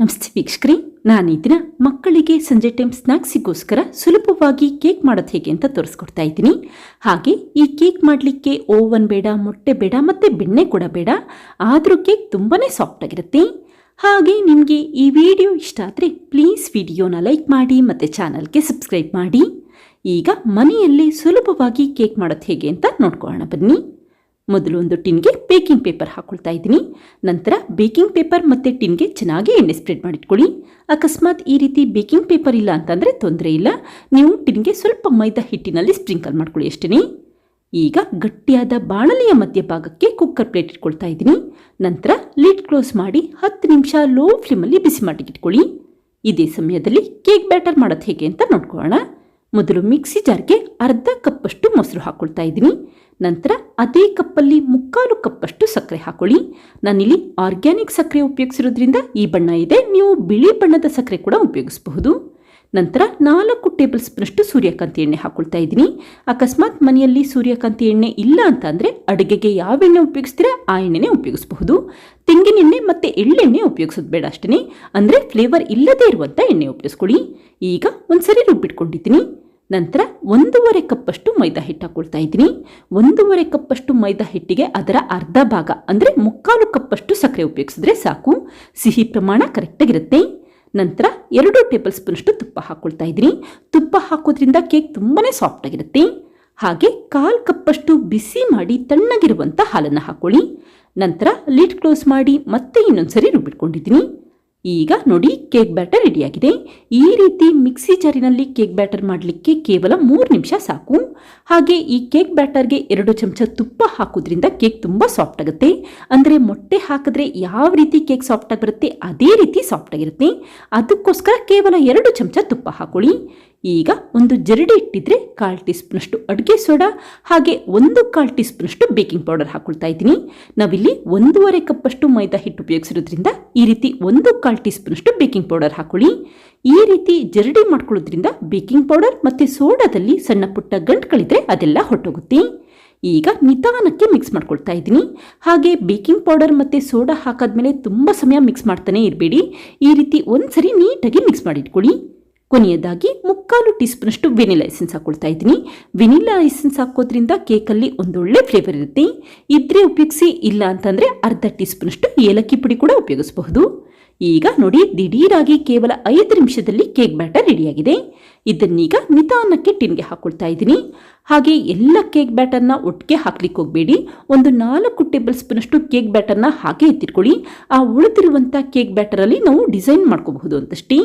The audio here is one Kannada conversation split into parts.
ನಮಸ್ತೆ ವೀಕ್ಷಕ್ರಿ, ನಾನು ಈ ಮಕ್ಕಳಿಗೆ ಸಂಜೆ ಟೈಮ್ ಸ್ನ್ಯಾಕ್ಸಿಗೋಸ್ಕರ ಸುಲಭವಾಗಿ ಕೇಕ್ ಮಾಡೋದು ಹೇಗೆ ಅಂತ ತೋರಿಸ್ಕೊಡ್ತಾ ಇದ್ದೀನಿ. ಹಾಗೆ ಈ ಕೇಕ್ ಮಾಡಲಿಕ್ಕೆ ಓವನ್ ಬೇಡ, ಮೊಟ್ಟೆ ಬೇಡ ಮತ್ತು ಬೆಣ್ಣೆ ಕೂಡ ಬೇಡ. ಆದರೂ ಕೇಕ್ ತುಂಬಾ ಸಾಫ್ಟಾಗಿರುತ್ತೆ ಹಾಗೆ ನಿಮಗೆ ಈ ವಿಡಿಯೋ ಇಷ್ಟ ಆದರೆ ಪ್ಲೀಸ್ ವಿಡಿಯೋನ ಲೈಕ್ ಮಾಡಿ ಮತ್ತು ಚಾನಲ್ಗೆ ಸಬ್ಸ್ಕ್ರೈಬ್ ಮಾಡಿ. ಈಗ ಮನೆಯಲ್ಲಿ ಸುಲಭವಾಗಿ ಕೇಕ್ ಮಾಡೋದು ಹೇಗೆ ಅಂತ ನೋಡ್ಕೊಳ್ಳೋಣ ಬನ್ನಿ. ಮೊದಲು ಒಂದು ಟಿನ್ಗೆ ಬೇಕಿಂಗ್ ಪೇಪರ್ ಹಾಕೊಳ್ತಾ ಇದ್ದೀನಿ. ನಂತರ ಬೇಕಿಂಗ್ ಪೇಪರ್ ಮತ್ತು ಟಿನ್ಗೆ ಚೆನ್ನಾಗಿ ಎಣ್ಣೆ ಸ್ಪ್ರೆಡ್ ಮಾಡಿಟ್ಕೊಳ್ಳಿ. ಅಕಸ್ಮಾತ್ ಈ ರೀತಿ ಬೇಕಿಂಗ್ ಪೇಪರ್ ಇಲ್ಲ ಅಂತಂದರೆ ತೊಂದರೆ ಇಲ್ಲ. ನೀವು ಟಿನ್ಗೆ ಸ್ವಲ್ಪ ಮೈದಾ ಹಿಟ್ಟಿನಲ್ಲಿ ಸ್ಪ್ರಿಂಕಲ್ ಮಾಡ್ಕೊಳ್ಳಿ ಅಷ್ಟೇ ಈಗ ಗಟ್ಟಿಯಾದ ಬಾಣಲೆಯ ಮಧ್ಯಭಾಗಕ್ಕೆ ಕುಕ್ಕರ್ ಪ್ಲೇಟ್ ಇಟ್ಕೊಳ್ತಾ ಇದ್ದೀನಿ. ನಂತರ ಲಿಡ್ ಕ್ಲೋಸ್ ಮಾಡಿ ಹತ್ತು ನಿಮಿಷ ಲೋ ಫ್ಲೇಮಲ್ಲಿ ಬಿಸಿ ಮಾಡಿಟ್ಕೊಳ್ಳಿ ಇದೇ ಸಮಯದಲ್ಲಿ ಕೇಕ್ ಬ್ಯಾಟರ್ ಮಾಡೋದು ಹೇಗೆ ಅಂತ ನೋಡ್ಕೊಳ್ಳೋಣ. ಮೊದಲು ಮಿಕ್ಸಿ ಜಾರ್ಗೆ ಅರ್ಧ ಕಪ್ಪಷ್ಟು ಮೊಸರು ಹಾಕ್ಕೊಳ್ತಾ ಇದ್ದೀನಿ. ನಂತರ ಅದೇ ಕಪ್ಪಲ್ಲಿ ಮುಕ್ಕಾಲು ಕಪ್ಪಷ್ಟು ಸಕ್ಕರೆ ಹಾಕೊಳ್ಳಿ. ನಾನಿಲ್ಲಿ ಆರ್ಗ್ಯಾನಿಕ್ ಸಕ್ಕರೆ ಉಪಯೋಗಿಸಿರೋದ್ರಿಂದ ಈ ಬಣ್ಣ ಇದೆ. ನೀವು ಬಿಳಿ ಬಣ್ಣದ ಸಕ್ಕರೆ ಕೂಡ ಉಪಯೋಗಿಸಬಹುದು. ನಂತರ ನಾಲ್ಕು ಟೇಬಲ್ ಸ್ಪೂನಷ್ಟು ಸೂರ್ಯಕಾಂತಿ ಎಣ್ಣೆ ಹಾಕೊಳ್ತಾ ಇದ್ದೀನಿ. ಅಕಸ್ಮಾತ್ ಮನೆಯಲ್ಲಿ ಸೂರ್ಯಕಾಂತಿ ಎಣ್ಣೆ ಇಲ್ಲ ಅಂತ ಅಂದರೆ ಅಡುಗೆಗೆ ಯಾವ ಎಣ್ಣೆ ಉಪಯೋಗಿಸ್ತೀರಾ ಆ ಎಣ್ಣೆನೇ ಉಪಯೋಗಿಸಬಹುದು. ತೆಂಗಿನ ಎಣ್ಣೆ ಮತ್ತು ಎಳ್ಳೆಣ್ಣೆ ಉಪಯೋಗಿಸೋದು ಬೇಡ ಅಷ್ಟೇ ಅಂದರೆ ಫ್ಲೇವರ್ ಇಲ್ಲದೇ ಇರುವಂಥ ಎಣ್ಣೆ ಉಪಯೋಗಿಸ್ಕೊಳ್ಳಿ. ಈಗ ಒಂದ್ಸರಿ ರುಬ್ಬಿಟ್ಕೊಂಡಿದ್ದೀನಿ. ನಂತರ ಒಂದೂವರೆ ಕಪ್ಪಷ್ಟು ಮೈದಾ ಹಿಟ್ಟು ಹಾಕೊಳ್ತಾ ಇದ್ದೀನಿ. ಒಂದೂವರೆ ಕಪ್ಪಷ್ಟು ಮೈದಾ ಹಿಟ್ಟಿಗೆ ಅದರ ಅರ್ಧ ಭಾಗ, ಅಂದರೆ ಮುಕ್ಕಾಲು ಕಪ್ಪಷ್ಟು ಸಕ್ಕರೆ ಉಪಯೋಗಿಸಿದ್ರೆ ಸಾಕು. ಸಿಹಿ ಪ್ರಮಾಣ ಕರೆಕ್ಟಾಗಿರುತ್ತೆ. ನಂತರ ಎರಡು ಟೇಬಲ್ ಸ್ಪೂನಷ್ಟು ತುಪ್ಪ ಹಾಕ್ಕೊಳ್ತಾ ಇದ್ದೀನಿ. ತುಪ್ಪ ಹಾಕೋದ್ರಿಂದ ಕೇಕ್ ತುಂಬಾ ಸಾಫ್ಟ್ ಆಗಿರುತ್ತೆ ಹಾಗೆ ಕಾಲು ಕಪ್ಪಷ್ಟು ಬಿಸಿ ಮಾಡಿ ತಣ್ಣಗಿರುವಂಥ ಹಾಲನ್ನು ಹಾಕೊಳ್ಳಿ. ನಂತರ ಲಿಡ್ ಕ್ಲೋಸ್ ಮಾಡಿ ಮತ್ತೆ ಇನ್ನೊಂದ್ಸರಿ ರುಬ್ಬಿಟ್ಕೊಂಡಿದ್ದೀನಿ. ಈಗ ನೋಡಿ ಕೇಕ್ ಬ್ಯಾಟರ್ ರೆಡಿಯಾಗಿದೆ. ಈ ರೀತಿ ಮಿಕ್ಸಿ ಜಾರಿನಲ್ಲಿ ಕೇಕ್ ಬ್ಯಾಟರ್ ಮಾಡಲಿಕ್ಕೆ ಕೇವಲ ಮೂರು ನಿಮಿಷ ಸಾಕು. ಹಾಗೆ ಈ ಕೇಕ್ ಬ್ಯಾಟರ್ಗೆ ಎರಡು ಚಮಚ ತುಪ್ಪ ಹಾಕೋದ್ರಿಂದ ಕೇಕ್ ತುಂಬ ಸಾಫ್ಟ್ ಆಗುತ್ತೆ. ಅಂದರೆ ಮೊಟ್ಟೆ ಹಾಕಿದ್ರೆ ಯಾವ ರೀತಿ ಕೇಕ್ ಸಾಫ್ಟಾಗಿ ಬರುತ್ತೆ, ಅದೇ ರೀತಿ ಸಾಫ್ಟ್ ಆಗಿರುತ್ತೆ. ಅದಕ್ಕೋಸ್ಕರ ಕೇವಲ ಎರಡು ಚಮಚ ತುಪ್ಪ ಹಾಕೊಳ್ಳಿ. ಈಗ ಒಂದು ಜರಡಿ ಇಟ್ಟಿದ್ರೆ ಕಾಲು ಟೀ ಸ್ಪೂನಷ್ಟು ಅಡುಗೆ ಸೋಡಾ, ಹಾಗೆ ಒಂದು ಕಾಲು ಟೀ ಸ್ಪೂನಷ್ಟು ಬೇಕಿಂಗ್ ಪೌಡರ್ ಹಾಕೊಳ್ತಾ ಇದ್ದೀನಿ. ನಾವಿಲ್ಲಿ ಒಂದೂವರೆ ಕಪ್ಪಷ್ಟು ಮೈದಾ ಹಿಟ್ಟು ಉಪಯೋಗಿಸಿರೋದ್ರಿಂದ ಈ ರೀತಿ ಒಂದು ಕಾಲು ಟೀ ಸ್ಪೂನಷ್ಟು ಬೇಕಿಂಗ್ ಪೌಡರ್ ಹಾಕೊಳ್ಳಿ. ಈ ರೀತಿ ಜರಡಿ ಮಾಡ್ಕೊಳ್ಳೋದ್ರಿಂದ ಬೇಕಿಂಗ್ ಪೌಡರ್ ಮತ್ತು ಸೋಡಾದಲ್ಲಿ ಸಣ್ಣ ಪುಟ್ಟ ಗಂಟುಗಳಿದ್ರೆ ಅದೆಲ್ಲ ಹೊಟ್ಟೋಗುತ್ತೆ ಈಗ ನಿಧಾನಕ್ಕೆ ಮಿಕ್ಸ್ ಮಾಡ್ಕೊಳ್ತಾ ಇದ್ದೀನಿ. ಹಾಗೆ ಬೇಕಿಂಗ್ ಪೌಡರ್ ಮತ್ತು ಸೋಡಾ ಹಾಕಾದ್ಮೇಲೆ ತುಂಬ ಸಮಯ ಮಿಕ್ಸ್ ಮಾಡ್ತಾನೆ ಇರಬೇಡಿ. ಈ ರೀತಿ ಒಂದು ಸರಿ ನೀಟಾಗಿ ಮಿಕ್ಸ್ ಮಾಡಿಟ್ಕೊಳ್ಳಿ. ಕೊನೆಯದಾಗಿ ಮುಕ್ಕಾಲು ಟೀ ಸ್ಪೂನಷ್ಟು ವೆನಿಲಾ ಎಸೆನ್ಸ್ ಹಾಕೊಳ್ತಾ ಇದ್ದೀನಿ. ವೆನಿಲಾ ಎಸೆನ್ಸ್ ಹಾಕೋದ್ರಿಂದ ಕೇಕಲ್ಲಿ ಒಂದೊಳ್ಳೆ ಫ್ಲೇವರ್ ಇರುತ್ತೆ. ಇದ್ರೆ ಉಪಯೋಗಿಸಿ ಇಲ್ಲ ಅಂತಂದರೆ ಅರ್ಧ ಟೀ ಸ್ಪೂನಷ್ಟು ಏಲಕ್ಕಿ ಪುಡಿ ಕೂಡ ಉಪಯೋಗಿಸಬಹುದು. ಈಗ ನೋಡಿ, ದಿಢೀರಾಗಿ ಕೇವಲ ಐದು ನಿಮಿಷದಲ್ಲಿ ಕೇಕ್ ಬ್ಯಾಟರ್ ರೆಡಿಯಾಗಿದೆ. ಇದನ್ನೀಗ ನಿಧಾನಕ್ಕೆ ಟಿನ್ಗೆ ಹಾಕೊಳ್ತಾ ಇದ್ದೀನಿ. ಹಾಗೆ ಎಲ್ಲ ಕೇಕ್ ಬ್ಯಾಟರ್ನ ಒಟ್ಟಿಗೆ ಹಾಕ್ಲಿಕ್ಕೆ ಹೋಗಬೇಡಿ. ಒಂದು ನಾಲ್ಕು ಟೇಬಲ್ ಸ್ಪೂನಷ್ಟು ಕೇಕ್ ಬ್ಯಾಟರ್ನ ಹಾಗೆ ಎತ್ತಿಟ್ಕೊಳ್ಳಿ. ಆ ಉಳಿದಿರುವಂಥ ಕೇಕ್ ಬ್ಯಾಟರಲ್ಲಿ ನಾವು ಡಿಸೈನ್ ಮಾಡ್ಕೋಬಹುದು ಅಂತಷ್ಟೇ.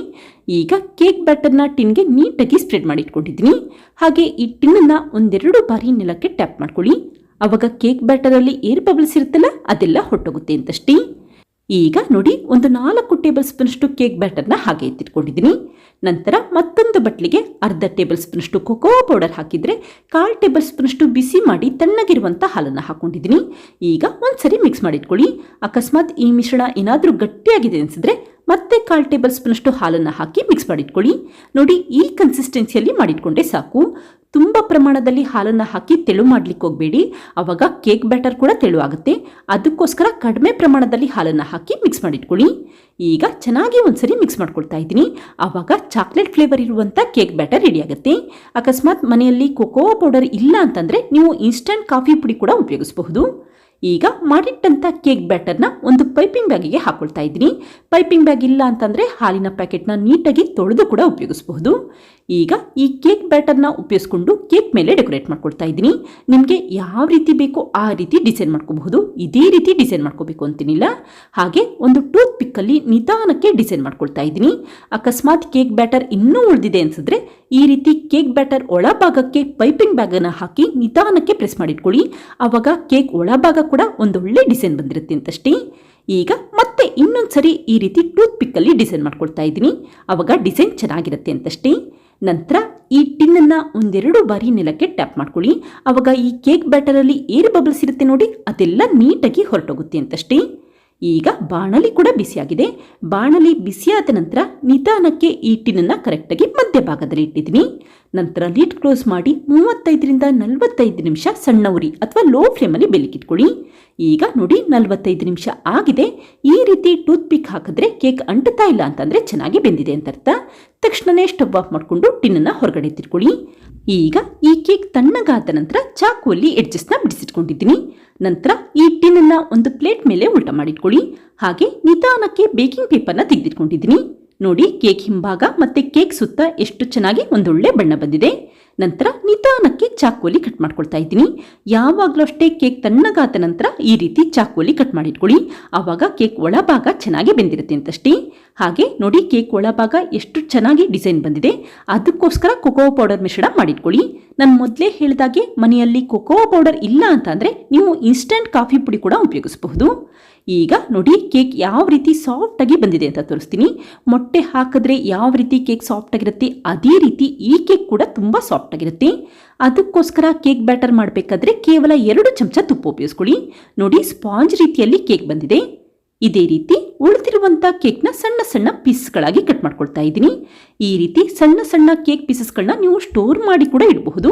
ಈಗ ಕೇಕ್ ಬ್ಯಾಟರ್ನ ಟಿನ್ಗೆ ನೀಟಾಗಿ ಸ್ಪ್ರೆಡ್ ಮಾಡಿ ಇಟ್ಕೊಂಡಿದ್ದೀನಿ ಹಾಗೆ ಈ ಟಿನ್ನನ್ನು ಒಂದೆರಡು ಬಾರಿ ನೆಲಕ್ಕೆ ಟ್ಯಾಪ್ ಮಾಡ್ಕೊಳ್ಳಿ. ಅವಾಗ ಕೇಕ್ ಬ್ಯಾಟರಲ್ಲಿ ಏರ್ ಬಬಲ್ಸ್ ಇರುತ್ತಲ್ಲ, ಅದೆಲ್ಲ ಹೊಟ್ಟೋಗುತ್ತೆ ಅಂತಷ್ಟೇ. ಈಗ ನೋಡಿ, ಒಂದು ನಾಲ್ಕು ಟೇಬಲ್ ಸ್ಪೂನಷ್ಟು ಕೇಕ್ ಬ್ಯಾಟರ್ನ ಹಾಗೆ ಎತ್ತಿಟ್ಕೊಂಡಿದ್ದೀನಿ. ನಂತರ ಮತ್ತೊಂದು ಬಟ್ಲಿಗೆ ಅರ್ಧ ಟೇಬಲ್ ಸ್ಪೂನಷ್ಟು ಕೊಕೋ ಪೌಡರ್ ಹಾಕಿದರೆ ಕಾಲು ಟೇಬಲ್ ಸ್ಪೂನಷ್ಟು ಬಿಸಿ ಮಾಡಿ ತಣ್ಣಗಿರುವಂಥ ಹಾಲನ್ನು ಹಾಕ್ಕೊಂಡಿದ್ದೀನಿ ಈಗ ಒಂದ್ಸರಿ ಮಿಕ್ಸ್ ಮಾಡಿಟ್ಕೊಳ್ಳಿ. ಅಕಸ್ಮಾತ್ ಈ ಮಿಶ್ರಣ ಏನಾದರೂ ಗಟ್ಟಿಯಾಗಿದೆ ಅನಿಸಿದ್ರೆ ಮತ್ತೆ ಕಾಲು ಟೇಬಲ್ ಸ್ಪೂನಷ್ಟು ಹಾಲನ್ನು ಹಾಕಿ ಮಿಕ್ಸ್ ಮಾಡಿಟ್ಕೊಳ್ಳಿ. ನೋಡಿ, ಈ ಕನ್ಸಿಸ್ಟೆನ್ಸಿಯಲ್ಲಿ ಮಾಡಿಟ್ಕೊಂಡೆ ಸಾಕು. ತುಂಬ ಪ್ರಮಾಣದಲ್ಲಿ ಹಾಲನ್ನು ಹಾಕಿ ತೆಳು ಮಾಡಲಿಕ್ಕೆ ಹೋಗಬೇಡಿ. ಆವಾಗ ಕೇಕ್ ಬ್ಯಾಟರ್ ಕೂಡ ತೆಳು ಆಗುತ್ತೆ. ಅದಕ್ಕೋಸ್ಕರ ಕಡಿಮೆ ಪ್ರಮಾಣದಲ್ಲಿ ಹಾಲನ್ನು ಹಾಕಿ ಮಿಕ್ಸ್ ಮಾಡಿಟ್ಕೊಳ್ಳಿ. ಈಗ ಚೆನ್ನಾಗಿ ಒಂದ್ಸರಿ ಮಿಕ್ಸ್ ಮಾಡ್ಕೊಳ್ತಾ ಇದ್ದೀನಿ. ಆವಾಗ ಚಾಕ್ಲೇಟ್ ಫ್ಲೇವರ್ ಇರುವಂಥ ಕೇಕ್ ಬ್ಯಾಟರ್ ರೆಡಿ ಆಗುತ್ತೆ. ಅಕಸ್ಮಾತ್ ಮನೆಯಲ್ಲಿ ಕೊಕೋ ಪೌಡರ್ ಇಲ್ಲ ಅಂತಂದರೆ ನೀವು ಇನ್ಸ್ಟಂಟ್ ಕಾಫಿ ಪುಡಿ ಕೂಡ ಉಪಯೋಗಿಸಬಹುದು. ಈಗ ಮಾಡಿಟ್ಟಂಥ ಕೇಕ್ ಬ್ಯಾಟರ್ನ ಒಂದು ಪೈಪಿಂಗ್ ಬ್ಯಾಗಿಗೆ ಹಾಕೊಳ್ತಾ ಇದ್ದೀನಿ. ಪೈಪಿಂಗ್ ಬ್ಯಾಗ್ ಇಲ್ಲ ಅಂತಂದರೆ ಹಾಲಿನ ಪ್ಯಾಕೆಟ್ನ ನೀಟಾಗಿ ತೊಳೆದು ಕೂಡ ಉಪಯೋಗಿಸಬಹುದು. ಈಗ ಈ ಕೇಕ್ ಬ್ಯಾಟರ್ನ ಉಪಯೋಗಿಸ್ಕೊಂಡು ಕೇಕ್ ಮೇಲೆ ಡೆಕೋರೇಟ್ ಮಾಡ್ಕೊಳ್ತಾ ಇದ್ದೀನಿ. ನಿಮಗೆ ಯಾವ ರೀತಿ ಬೇಕೋ ಆ ರೀತಿ ಡಿಸೈನ್ ಮಾಡ್ಕೋಬಹುದು. ಇದೇ ರೀತಿ ಡಿಸೈನ್ ಮಾಡ್ಕೋಬೇಕು ಅಂತೀನಿಲ್ಲ. ಹಾಗೆ ಒಂದು ಟೂತ್ ಪಿಕ್ಕಲ್ಲಿ ನಿಧಾನಕ್ಕೆ ಡಿಸೈನ್ ಮಾಡ್ಕೊಳ್ತಾ ಇದ್ದೀನಿ. ಅಕಸ್ಮಾತ್ ಕೇಕ್ ಬ್ಯಾಟರ್ ಇನ್ನೂ ಉಳಿದಿದೆ ಅನ್ಸಿದ್ರೆ ಈ ರೀತಿ ಕೇಕ್ ಬ್ಯಾಟರ್ ಒಳಭಾಗಕ್ಕೆ ಪೈಪಿಂಗ್ ಬ್ಯಾಗನ್ನು ಹಾಕಿ ನಿಧಾನಕ್ಕೆ ಪ್ರೆಸ್ ಮಾಡಿಟ್ಕೊಳ್ಳಿ. ಆವಾಗ ಕೇಕ್ ಒಳಭಾಗ ಕೂಡ ಒಂದೊಳ್ಳೆ ಡಿಸೈನ್ ಬಂದಿರುತ್ತೆ ಅಂತಷ್ಟೇ. ಈಗ ಮತ್ತೆ ಇನ್ನೊಂದು ಸರಿ ಈ ರೀತಿ ಟೂತ್ ಪಿಕ್ಕಲ್ಲಿ ಡಿಸೈನ್ ಮಾಡ್ಕೊಳ್ತಾ ಇದ್ದೀನಿ. ಆವಾಗ ಡಿಸೈನ್ ಚೆನ್ನಾಗಿರುತ್ತೆ ಅಂತಷ್ಟೇ. ನಂತರ ಈ ಟಿನ್ನನ್ನು ಒಂದೆರಡು ಬಾರಿ ನೆಲಕ್ಕೆ ಟ್ಯಾಪ್ ಮಾಡ್ಕೊಳ್ಳಿ. ಆವಾಗ ಈ ಕೇಕ್ ಬ್ಯಾಟರಲ್ಲಿ ಏರ್ ಬಬಲ್ಸ್ ಇರುತ್ತೆ ನೋಡಿ, ಅದೆಲ್ಲ ನೀಟಾಗಿ ಹೊರಟೋಗುತ್ತೆ ಅಂತಷ್ಟೇ. ಈಗ ಬಾಣಲಿ ಕೂಡ ಬಿಸಿಯಾಗಿದೆ. ಬಾಣಲಿ ಬಿಸಿಯಾದ ನಂತರ ನಿಧಾನಕ್ಕೆ ಈ ಟಿನ್ನನ್ನು ಕರೆಕ್ಟಾಗಿ ಮಧ್ಯಭಾಗದಲ್ಲಿ ಇಟ್ಟಿದ್ದೀನಿ. ನಂತರ ಲೀಟ್ ಕ್ಲೋಸ್ ಮಾಡಿ ಮೂವತ್ತೈದರಿಂದ ನಲವತ್ತೈದು ನಿಮಿಷ ಸಣ್ಣ ಉರಿ ಅಥವಾ ಲೋ ಫ್ಲೇಮಲ್ಲಿ ಬೆಲಿಕಿಟ್ಕೊಳ್ಳಿ ಈಗ ನೋಡಿ ನಲವತ್ತೈದು ನಿಮಿಷ ಆಗಿದೆ. ಈ ರೀತಿ ಟೂತ್ ಪಿಕ್ ಹಾಕಿದ್ರೆ ಕೇಕ್ ಅಂಟುತ್ತಾ ಇಲ್ಲ ಅಂತಂದರೆ ಚೆನ್ನಾಗಿ ಬೆಂದಿದೆ ಅಂತ ಅರ್ಥ. ತಕ್ಷಣವೇ ಸ್ಟವ್ ಆಫ್ ಮಾಡಿಕೊಂಡು ಟಿನ್ನನ್ನು ಹೊರಗಡೆ ತಿರ್ಕೊಳ್ಳಿ ಈಗ ಈ ಕೇಕ್ ತಣ್ಣಗಾದ ನಂತರ ಚಾಕುವಲ್ಲಿ ಎಡ್ಜಸ್ನ ಬಿಡಿಸಿಟ್ಕೊಂಡಿದ್ದೀನಿ. ನಂತರ ಈ ಟಿನ್ನನ್ನು ಒಂದು ಪ್ಲೇಟ್ ಮೇಲೆ ಉಲ್ಟ ಮಾಡಿಟ್ಕೊಳ್ಳಿ. ಹಾಗೆ ನಿಧಾನಕ್ಕೆ ಬೇಕಿಂಗ್ ಪೇಪರ್ನ ತೆಗೆದಿಟ್ಕೊಂಡಿದ್ದೀನಿ. ನೋಡಿ ಕೇಕ್ ಹಿಂಭಾಗ ಮತ್ತೆ ಕೇಕ್ ಸುತ್ತ ಎಷ್ಟು ಚೆನ್ನಾಗಿ ಒಂದೊಳ್ಳೆ ಬಣ್ಣ ಬಂದಿದೆ. ನಂತರ ನಿಧಾನಕ್ಕೆ ಚಾಕುವಲ್ಲಿ ಕಟ್ ಮಾಡ್ಕೊಳ್ತಾ ಇದ್ದೀನಿ. ಯಾವಾಗಲೂ ಅಷ್ಟೇ ಕೇಕ್ ತಣ್ಣಗಾದ ನಂತರ ಈ ರೀತಿ ಚಾಕುವಲ್ಲಿ ಕಟ್ ಮಾಡಿಟ್ಕೊಳ್ಳಿ. ಆವಾಗ ಕೇಕ್ ಒಳಭಾಗ ಚೆನ್ನಾಗಿ ಬೆಂದಿರುತ್ತೆ ಅಂತಷ್ಟೇ. ಹಾಗೆ ನೋಡಿ ಕೇಕ್ ಒಳಭಾಗ ಎಷ್ಟು ಚೆನ್ನಾಗಿ ಡಿಸೈನ್ ಬಂದಿದೆ. ಅದಕ್ಕೋಸ್ಕರ ಕೊಕೋ ಪೌಡರ್ ಮಿಶ್ರಣ ಮಾಡಿಟ್ಕೊಳ್ಳಿ. ನಾನು ಮೊದಲೇ ಹೇಳಿದಾಗೆ ಮನೆಯಲ್ಲಿ ಕೊಕೋ ಪೌಡರ್ ಇಲ್ಲ ಅಂತ ಅಂದರೆ ನೀವು ಇನ್ಸ್ಟಂಟ್ ಕಾಫಿ ಪುಡಿ ಕೂಡ ಉಪಯೋಗಿಸಬಹುದು. ಈಗ ನೋಡಿ ಕೇಕ್ ಯಾವ ರೀತಿ ಸಾಫ್ಟಾಗಿ ಬಂದಿದೆ ಅಂತ ತೋರಿಸ್ತೀನಿ. ಮೊಟ್ಟೆ ಹಾಕಿದ್ರೆ ಯಾವ ರೀತಿ ಕೇಕ್ ಸಾಫ್ಟ್ ಆಗಿರುತ್ತೆ, ಅದೇ ರೀತಿ ಈ ಕೇಕ್ ಕೂಡ ತುಂಬ ಸಾಫ್ಟ್ ಆಗಿರುತ್ತೆ. ಅದಕ್ಕೋಸ್ಕರ ಕೇಕ್ ಬ್ಯಾಟರ್ ಮಾಡಬೇಕಾದ್ರೆ ಕೇವಲ ಎರಡು ಚಮಚ ತುಪ್ಪ ಉಪಯೋಗಿಸ್ಕೊಳ್ಳಿ. ನೋಡಿ ಸ್ಪಾಂಜ್ ರೀತಿಯಲ್ಲಿ ಕೇಕ್ ಬಂದಿದೆ. ಇದೇ ರೀತಿ ಉಳಿದಿರುವಂಥ ಕೇಕ್ನ ಸಣ್ಣ ಸಣ್ಣ ಪೀಸ್ಗಳಾಗಿ ಕಟ್ ಮಾಡ್ಕೊಳ್ತಾ ಇದ್ದೀನಿ. ಈ ರೀತಿ ಸಣ್ಣ ಸಣ್ಣ ಕೇಕ್ ಪೀಸಸ್ಗಳನ್ನ ನೀವು ಸ್ಟೋರ್ ಮಾಡಿ ಕೂಡ ಇಡಬಹುದು.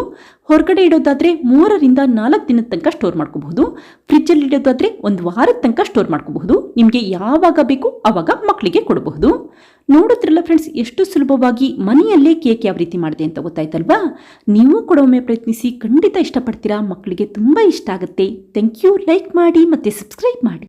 ಹೊರಗಡೆ ಇಡೋದಾದರೆ ಮೂರರಿಂದ ನಾಲ್ಕು ದಿನದ ತನಕ ಸ್ಟೋರ್ ಮಾಡ್ಕೋಬಹುದು. ಫ್ರಿಜ್ಜಲ್ಲಿ ಇಡೋದಾದರೆ ಒಂದು ವಾರದ ತನಕ ಸ್ಟೋರ್ ಮಾಡ್ಕೋಬಹುದು. ನಿಮಗೆ ಯಾವಾಗ ಬೇಕು ಆವಾಗ ಮಕ್ಕಳಿಗೆ ಕೊಡಬಹುದು. ನೋಡಿದ್ರಲ್ಲ ಫ್ರೆಂಡ್ಸ್ ಎಷ್ಟು ಸುಲಭವಾಗಿ ಮನೆಯಲ್ಲೇ ಕೇಕ್ ಯಾವ ರೀತಿ ಮಾಡಿದೆ ಅಂತ ಗೊತ್ತಾಯ್ತಲ್ವಾ? ನೀವು ಕೂಡ ಒಮ್ಮೆ ಪ್ರಯತ್ನಿಸಿ ಖಂಡಿತ ಇಷ್ಟಪಡ್ತೀರಾ? ಮಕ್ಕಳಿಗೆ ತುಂಬ ಇಷ್ಟ ಆಗುತ್ತೆ. ಥ್ಯಾಂಕ್ ಯು ಲೈಕ್ ಮಾಡಿ ಮತ್ತು ಸಬ್ಸ್ಕ್ರೈಬ್ ಮಾಡಿ.